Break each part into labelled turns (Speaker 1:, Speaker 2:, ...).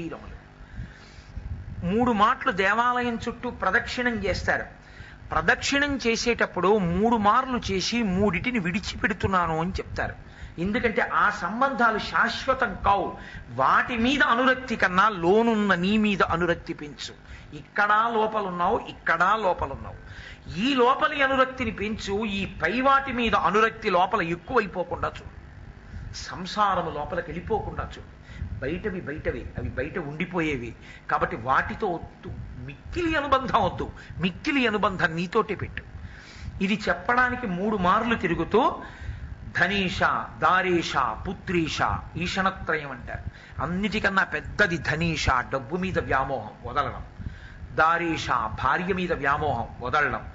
Speaker 1: శరీరములు మూడు మాటలు దేవాలయం చుట్టూ ప్రదక్షిణం చేస్తారు. ప్రదక్షిణం చేసేటప్పుడు మూడు మార్లు చేసి మూడిటిని విడిచిపెడుతున్నాను అని చెప్తారు. ఎందుకంటే ఆ సంబంధాలు శాశ్వతం కావు. వాటి మీద అనురక్తి కన్నా లోనున్న నీ మీద అనురక్తి పెంచు. ఇక్కడా లోపలున్నావు ఇక్కడా లోపలున్నావు. ఈ లోపలి అనురక్తిని పెంచు ఈ పై వాటి మీద అనురక్తి లోపల ఎక్కువైపోకుండా చూడు. సంసారము లోపలికి వెళ్ళిపోకుండా చూడు. బయటవి బయటవి. అవి బయట ఉండిపోయేవి. కాబట్టి వాటితో వద్దు. మిక్కిలి అనుబంధం వద్దు. మిక్కిలి అనుబంధం నీతోటే పెట్టు. ఇది చెప్పడానికి మూడు మార్లు తిరుగుతూ ధనీష దారేష పుత్రీష ఈషణత్రయం అంటారు. అన్నిటికన్నా పెద్దది ధనీష డబ్బు మీద వ్యామోహం వదలడం. దారేష భార్య మీద వ్యామోహం వదలడం.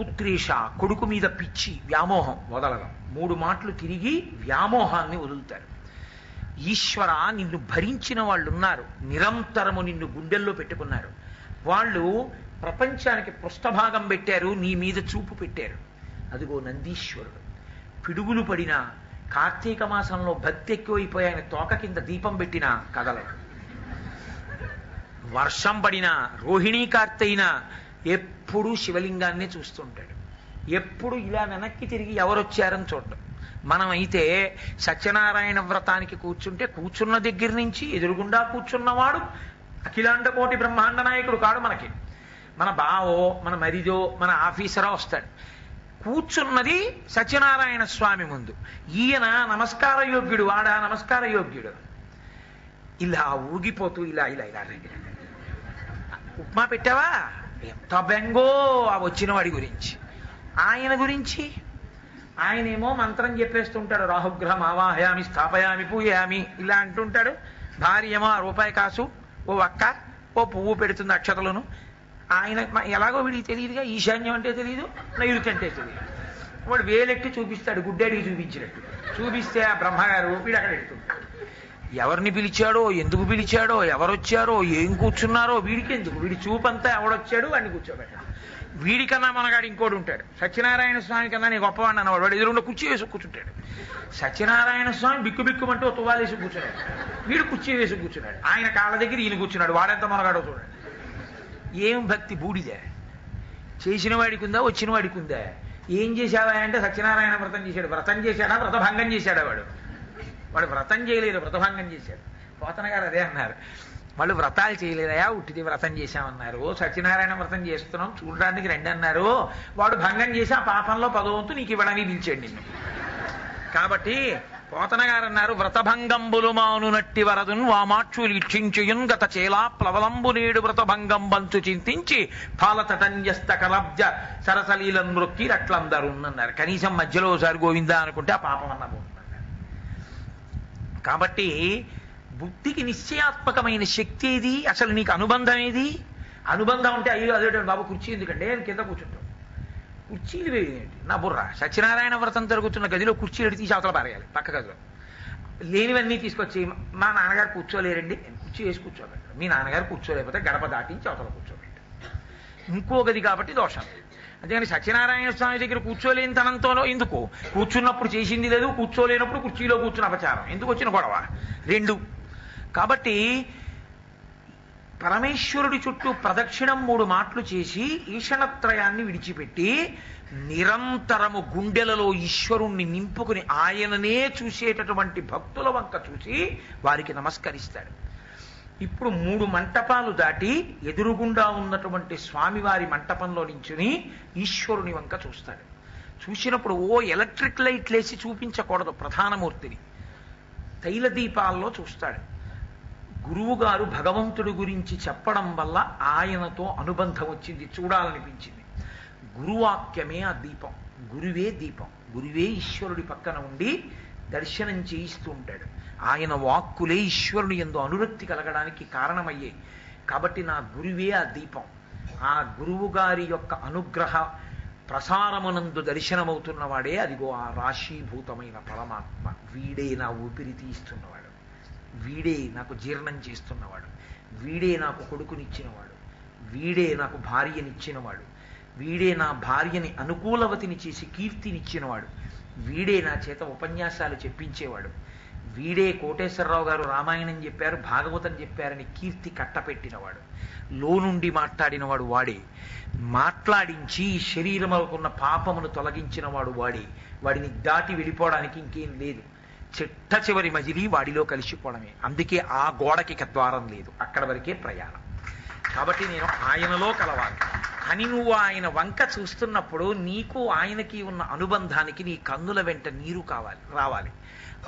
Speaker 1: పుత్రీష కొడుకు మీద పిచ్చి వ్యామోహం వదలడం. మూడు మాటలు తిరిగి వ్యామోహాన్ని వదులుతారు. ఈశ్వర నిన్ను భరించిన వాళ్ళు ఉన్నారు నిరంతరము నిన్ను గుండెల్లో పెట్టుకున్నారు. వాళ్ళు ప్రపంచానికి పృష్ఠభాగం పెట్టారు నీ మీద చూపు పెట్టారు. అదిగో నందీశ్వరుడు. పిడుగులు పడినా కార్తీక మాసంలో భక్తి ఎక్కువైపోయి ఆయన తోక కింద దీపం పెట్టిన కదలడు. వర్షం పడినా రోహిణీ కార్తైన ఎప్పుడూ శివలింగాన్నే చూస్తుంటాడు. ఎప్పుడు ఇలా వెనక్కి తిరిగి ఎవరొచ్చారని చూడడం. మనం అయితే సత్యనారాయణ వ్రతానికి కూర్చుంటే కూర్చున్న దగ్గర నుంచి ఎదురుగుండా కూర్చున్నవాడు అఖిలాండ కోటి బ్రహ్మాండ నాయకుడు కాడు మనకి. మన బావో మన మరిదో మన ఆఫీసరా వస్తాడు. కూర్చున్నది సత్యనారాయణ స్వామి ముందు. ఈయన నమస్కార యోగ్యుడు వాడా నమస్కార యోగ్యుడు. ఇలా ఊగిపోతూ ఇలా ఇలా ఇలా ఉప్మా పెట్టావా? ఎంత బెంగో ఆ వచ్చిన వాడి గురించి. ఆయన గురించి? ఆయనేమో మంత్రం చెప్పేస్తుంటాడు రాహుగ్రహం ఆవాహయామి స్థాపయామి పూయామి ఇలా అంటుంటాడు. భార్య ఏమో ఆ రూపాయి కాసు ఓ ఒక్క ఓ పువ్వు పెడుతుంది అక్షతలను. ఆయన ఎలాగో వీడికి తెలియదుగా ఈశాన్యం అంటే తెలియదు నైరుతి అంటే తెలియదు. వాడు వేలెట్టి చూపిస్తాడు గుడ్డడికి చూపించినట్టు. చూపిస్తే ఆ బ్రహ్మగారు వీడు అక్కడ ఎడుతుంటాడు ఎవరిని పిలిచాడో ఎందుకు పిలిచాడో ఎవరొచ్చారో ఏం కూర్చున్నారో వీడికి ఎందుకు? వీడి చూపంతా ఎవడొచ్చాడు? వాడిని కూర్చోబెట్టాడు వీడికన్నా మనగాడు ఇంకోటి ఉంటాడు. సత్యనారాయణ స్వామి కన్నా నీ గొప్పవాడిని అన్నవాడు. వాడు ఎదురుండా కుర్చీ వేసి కూర్చుంటాడు. సత్యనారాయణ స్వామి బిక్కు బిక్కుమంటూ తువ్వాలేసి కూర్చున్నాడు. వీడు కుర్చీ వేసి కూర్చున్నాడు. ఆయన కాళ్ళ దగ్గర ఈయన కూర్చున్నాడు. వాడెంత మనగాడో చూడండి. ఏం భక్తి బూడిదే? చేసిన వాడికి ఉందా వచ్చిన వాడికి ఉందా ఏం చేశావా అంటే సత్యనారాయణ వ్రతం చేశాడు. వ్రతం చేశాడా? వ్రతభంగం చేశాడా వాడు? వాడు వ్రతం చేయలేదు వ్రతభంగం చేశాడు. పోతన గారు అదే అన్నారు. వాళ్ళు వ్రతాలు చేయలేదయా? ఉట్టిది వ్రతం చేశామన్నారు. సత్యనారాయణ వ్రతం చేస్తున్నాం చూడడానికి రండి అన్నారు. వాడు భంగం చేసి ఆ పాపంలో పదవంతు నీకు ఇవ్వడానికి పిలిచాడు నిన్ను. కాబట్టి పోతన గారు అన్నారు వ్రతభంగంబులు మానునట్టి వరదున్ వామాక్షులు ఇక్షించుయున్ గత చేలా ప్లవలంబు నేడు వ్రతభంగం బంతు చింతించి పాలతటన్యస్త కలబ్జ సరసలీలం మృక్కి రట్లందరు అన్నారు. కనీసం మధ్యలో ఒకసారి గోవిందా అనుకుంటే ఆ పాపం అన్నబోతుంది కాబట్టి బుద్ధికి నిశ్చయాత్మకమైన శక్తి ఏది? అసలు నీకు అనుబంధం ఏది? అనుబంధం అంటే అయ్యో అదే బాబు కుర్చీ ఎందుకంటే నేను కింద కూర్చుంటాం కుర్చీలు వేయండి నా బుర్ర. సత్యనారాయణ వ్రతం జరుగుతున్న గదిలో కుర్చీలు తీసి అవతల పారేయాలి పక్క గదిలో. లేనివన్నీ తీసుకొచ్చి మా నాన్నగారు కూర్చోలేరండి. కుర్చీ వేసి కూర్చోబెట్టారు మీ నాన్నగారు కూర్చోలేకపోతే గడప దాటించి అవతల కూర్చోబెట్టారు. ఇంకో గది కాబట్టి దోషం. అంతేగాని సత్యనారాయణ స్వామి దగ్గర కూర్చోలేని తనంతోనో ఎందుకు? కూర్చున్నప్పుడు చేసింది లేదు కూర్చోలేనప్పుడు కుర్చీలో కూర్చున్న అపచారం. ఎందుకు వచ్చిన గొడవ? రెండు. కాబట్టి పరమేశ్వరుడి చుట్టూ ప్రదక్షిణం మూడు మాటలు చేసి ఈషణత్రయాన్ని విడిచిపెట్టి నిరంతరము గుండెలలో ఈశ్వరుణ్ణి నింపుకుని ఆయననే చూసేటటువంటి భక్తుల వంక చూసి వారికి నమస్కరిస్తాడు. ఇప్పుడు మూడు మంటపాలు దాటి ఎదురుగుండా ఉన్నటువంటి స్వామివారి మంటపంలో నించుని ఈశ్వరుని వంక చూస్తాడు. చూసినప్పుడు ఓ ఎలక్ట్రిక్ లైట్ లేసి చూపించకూడదు ప్రధానమూర్తిని. తైల దీపాల్లో చూస్తాడు. గురువు గారు భగవంతుడి గురించి చెప్పడం వల్ల ఆయనతో అనుబంధం వచ్చింది చూడాలనిపించింది. గురువాక్యమే ఆ దీపం గురువే దీపం గురువే ఈశ్వరుడి పక్కన ఉండి దర్శనం చేయిస్తూ ఉంటాడు. ఆయన వాక్కులే ఈశ్వరుని ఎందు అనురక్తి కలగడానికి కారణమయ్యాయి కాబట్టి నా గురువే ఆ దీపం. ఆ గురువు గారి యొక్క అనుగ్రహ ప్రసారమనందు దర్శనమవుతున్నవాడే అదిగో ఆ రాశీభూతమైన పరమాత్మ. వీడే నా ఊపిరి తీస్తున్నవాడు. వీడే నాకు జీర్ణం చేస్తున్నవాడు. వీడే నాకు కొడుకునిచ్చినవాడు. వీడే నాకు భార్యనిచ్చినవాడు. వీడే నా భార్యని అనుకూలవతిని చేసి కీర్తినిచ్చినవాడు. వీడే నా చేత ఉపన్యాసాలు చెప్పించేవాడు. వీడే కోటేశ్వరరావు గారు రామాయణం చెప్పారు భాగవతం చెప్పారని కీర్తి కట్టపెట్టినవాడు. లోనుండి మాట్లాడినవాడు వాడే. మాట్లాడించి శరీరంలోకున్న పాపమును తొలగించిన వాడు. వాడే వాడిని దాటి వెళ్ళిపోవడానికి ఇంకేం లేదు. చిట్ట చివరి మజిలీ వాడిలో కలిసిపోవడమే. అందుకే ఆ గోడకి ద్వారం లేదు. అక్కడ వరకే ప్రయాణం. కాబట్టి నేను ఆయనలో కలవాలి. అని నువ్వు ఆయన వంక చూస్తున్నప్పుడు నీకు ఆయనకి ఉన్న అనుబంధానికి నీ కన్నుల వెంట నీరు కావాలి రావాలి.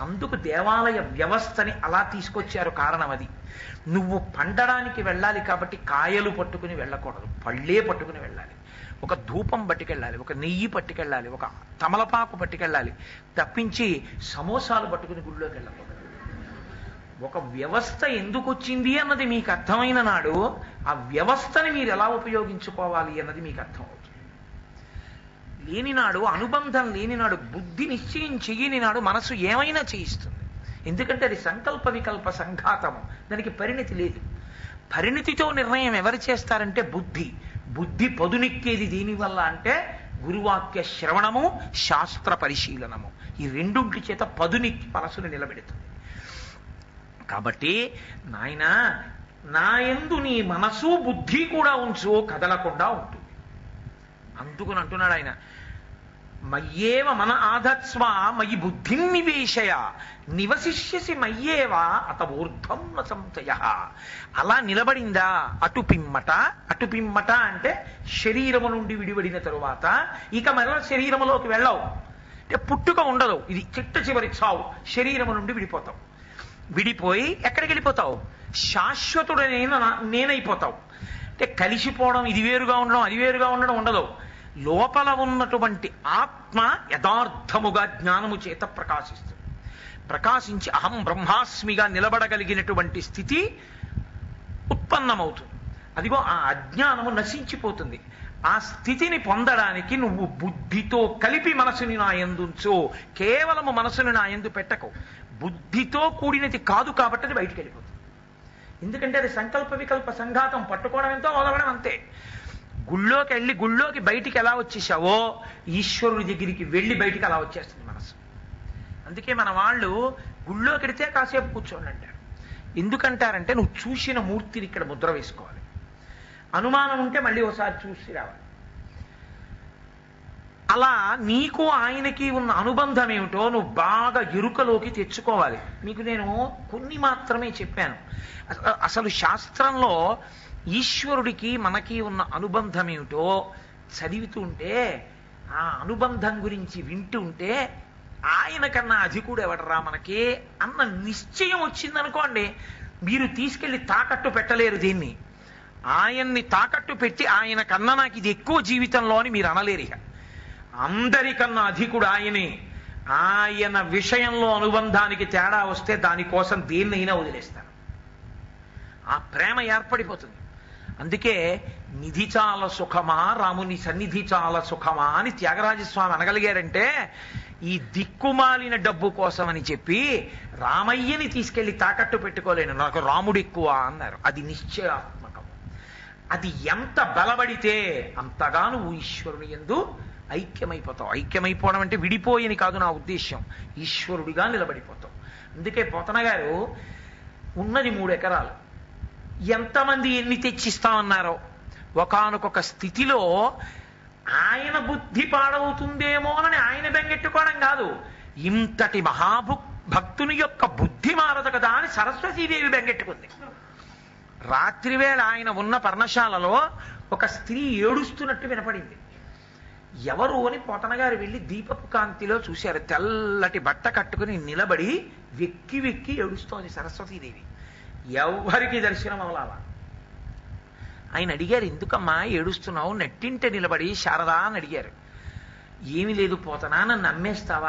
Speaker 1: అందుకు దేవాలయ వ్యవస్థని అలా తీసుకొచ్చారు కారణం అది. నువ్వు పండడానికి వెళ్ళాలి కాబట్టి కాయలు పట్టుకుని వెళ్ళకూడదు. పళ్ళే పట్టుకుని వెళ్ళాలి. ఒక ధూపం పట్టుకెళ్ళాలి ఒక నెయ్యి పట్టుకెళ్ళాలి ఒక తమలపాకు పట్టుకెళ్ళాలి. తప్పించి సమోసాలు పట్టుకుని గుళ్ళోకి వెళ్ళకూడదు. ఒక వ్యవస్థ ఎందుకు వచ్చింది అన్నది మీకు అర్థమైన నాడు ఆ వ్యవస్థని మీరు ఎలా ఉపయోగించుకోవాలి అన్నది మీకు అర్థమవుతుంది. లేనినాడు అనుబంధం లేనినాడు బుద్ధి నిశ్చయం చెయ్యని నాడు మనసు ఏమైనా చేయిస్తుంది. ఎందుకంటే అది సంకల్ప వికల్ప సంఘాతము. దానికి పరిణితి లేదు. పరిణితితో నిర్ణయం ఎవరు చేస్తారంటే బుద్ధి. బుద్ధి పదునెక్కేది దీనివల్ల అంటే గురువాక్య శ్రవణము శాస్త్ర పరిశీలనము. ఈ రెండుంటి చేత పదునెక్కి మనసును నిలబెడుతుంది కాబట్టి నాయన నాయందు నీ మనసు బుద్ధి కూడా ఉంచు కదలకుండా ఉంటుంది అందుకుని అంటున్నాడు ఆయన మయ్యేవ మన ఆధత్స్వ మయి బుద్ధిం నివేశయ నివసిష్యసి మయ్యేవ అత ఊర్ధ్వం సంశయ అలా నిలబడిందా? అటు పిమ్మట అటు పిమ్మట అంటే శరీరము నుండి విడివడిన తరువాత ఇక మరల శరీరములోకి వెళ్ళవు. అంటే పుట్టుక ఉండదు. ఇది చిట్ట చివరి చావు. శరీరము నుండి విడిపోతావు. విడిపోయి ఎక్కడికి వెళ్ళిపోతావు? శాశ్వతుడైన నేనైపోతావు. అంటే కలిసిపోవడం ఇది వేరుగా ఉండడం అది వేరుగా ఉండడం ఉండదు. లోపల ఉన్నటువంటి ఆత్మ యథార్థముగా జ్ఞానము చేత ప్రకాశిస్తుంది. ప్రకాశించి అహం బ్రహ్మాస్మిగా నిలబడగలిగినటువంటి స్థితి ఉత్పన్నమవుతుంది. అదిగో ఆ అజ్ఞానము నశించిపోతుంది. ఆ స్థితిని పొందడానికి నువ్వు బుద్ధితో కలిపి మనసుని నా ఎందుంచు కేవలము మనసుని నా ఎందు పెట్టకు. బుద్ధితో కూడినది కాదు కాబట్టి అది బయటికి వెళ్ళిపోతుంది. ఎందుకంటే అది సంకల్ప వికల్ప సంఘాతం పట్టుకోవడం ఎంతో వదలడం అంతే. గుళ్ళోకి వెళ్ళి గుళ్ళోకి బయటికి ఎలా వచ్చేసావో ఈశ్వరుడి దగ్గరికి వెళ్ళి బయటికి అలా వచ్చేస్తుంది మనసు. అందుకే మన వాళ్ళు గుళ్ళోకి వెడితే కాసేపు కూర్చోండి అంటారు. ఎందుకంటారంటే నువ్వు చూసిన మూర్తిని ఇక్కడ ముద్ర వేసుకోవాలి. అనుమానం ఉంటే మళ్ళీ ఒకసారి చూసి రావాలి. అలా నీకు ఆయనకి ఉన్న అనుబంధం ఏమిటో నువ్వు బాగా ఎరుకలోకి తెచ్చుకోవాలి. మీకు నేను కొన్ని మాత్రమే చెప్పాను. అసలు శాస్త్రంలో ఈశ్వరుడికి మనకి ఉన్న అనుబంధం ఏమిటో చదివితుంటే ఆ అనుబంధం గురించి వింటుంటే ఆయన కన్నా అధికుడు ఎవడరా మనకి? అన్న నిశ్చయం వచ్చిందనుకోండి మీరు తీసుకెళ్ళి తాకట్టు పెట్టలేరు దీన్ని. ఆయన్ని తాకట్టు పెట్టి ఆయన కన్నా నాకు ఇది ఎక్కువ జీవితంలో అని మీరు అనలేరు ఇక. అందరికన్నా అధికుడు ఆయనే. ఆయన విషయంలో అనుబంధానికి తేడా వస్తే దానికోసం దేన్నైనా వదిలేస్తాను. ఆ ప్రేమ ఏర్పడిపోతుంది. అందుకే నిధి చాలా సుఖమా రాముని సన్నిధి చాలా సుఖమా అని త్యాగరాజస్వామి అనగలిగారంటే ఈ దిక్కుమాలిన డబ్బు కోసం అని చెప్పి రామయ్యని తీసుకెళ్ళి తాకట్టు పెట్టుకోలేను. నాకు రాముడు ఎక్కువ అన్నారు. అది నిశ్చయాత్మకం అది ఎంత బలబడితే అంతగా నువ్వు ఈశ్వరుని ఎందు ఐక్యమైపోతావు. ఐక్యమైపోవడం అంటే విడిపోయని కాదు నా ఉద్దేశ్యం. ఈశ్వరుడిగా నిలబడిపోతావు. అందుకే పోతన గారు ఉన్నది మూడు ఎకరాలు. ఎంతమంది ఎన్ని తెచ్చిస్తామన్నారో. ఒకానొక స్థితిలో ఆయన బుద్ధి పాడవుతుందేమోనని ఆయన బెంగెట్టుకోవడం కాదు. ఇంతటి మహాభు భక్తుని యొక్క బుద్ధి మారదు కదా అని సరస్వతీదేవి బెంగెట్టుకుంది. రాత్రివేళ ఆయన ఉన్న పర్ణశాలలో ఒక స్త్రీ ఏడుస్తున్నట్టు వినపడింది. ఎవరు అని పోతనగారు వెళ్ళి దీపపు కాంతిలో చూశారు. తెల్లటి బట్ట కట్టుకుని నిలబడి వెక్కి వెక్కి ఏడుస్తోంది సరస్వతీదేవి. ఎవరికి దర్శనం అవలాల ఆయన అడిగారు ఎందుకమ్మా ఏడుస్తున్నావు? నెట్టింట నిలబడి శారదా అని అడిగారు. ఏమీ లేదు పోతనా? నన్ను నమ్మేస్తావా?